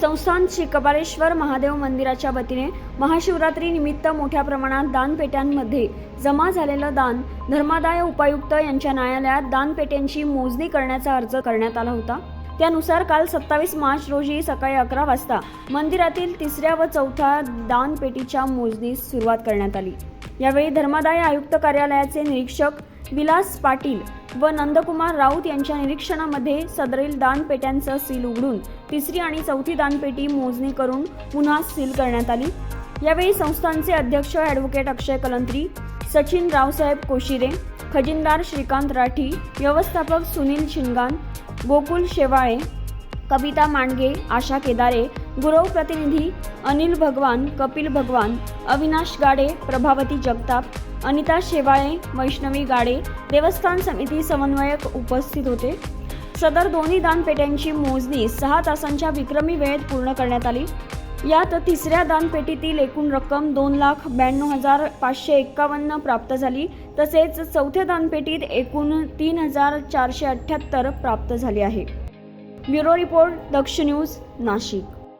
संस्थान श्री कपालेश्वर महादेव मंदिराच्या वतीने महाशिवरात्री निमित्त मोठ्या प्रमाणात दानपेट्यांमध्ये जमा झालेलं दान धर्मादाय उपायुक्त यांच्या न्यायालयात दानपेट्यांची मोजणी करण्याचा अर्ज करण्यात आला होता. त्यानुसार काल सत्तावीस मार्च रोजी सकाळी अकरा वाजता मंदिरातील तिसऱ्या व चौथ्या दानपेटीच्या मोजणीस सुरुवात करण्यात आली. यावेळी धर्मादाय आयुक्त कार्यालयाचे निरीक्षक विलास पाटील व नंदकुमार राऊत यांच्या निरीक्षणामध्ये सदरील दानपेट्यांचं सील उघडून तिसरी आणि चौथी दानपेटी मोजणी करून पुन्हा सील करण्यात आली. यावेळी संस्थांचे अध्यक्ष ॲडव्होकेट अक्षय कलंत्री सचिन रावसाहेब कोशिरे खजिनदार श्रीकांत राठी व्यवस्थापक सुनील शिंगान गोकुल शेवाळे कविता मांडगे आशा केदारे गुरव प्रतिनिधी अनिल भगवान कपिल भगवान अविनाश गाडे प्रभावती जगताप अनिता शेवाळे वैष्णवी गाडे देवस्थान समिती समन्वयक उपस्थित होते. सदर दोन्ही दानपेट्यांची मोजणी सहा तासांच्या विक्रमी वेळेत पूर्ण करण्यात आली. यात तिसऱ्या दानपेटीतील एकूण रक्कम दोन लाख ब्याण्णव हजार पाचशे एक्कावन्न प्राप्त झाली. तसेच चौथ्या दानपेटीत एकूण तीन हजार चारशे अठ्ठ्याहत्तर प्राप्त झाली आहे. Bureau report Daksh news Nashik.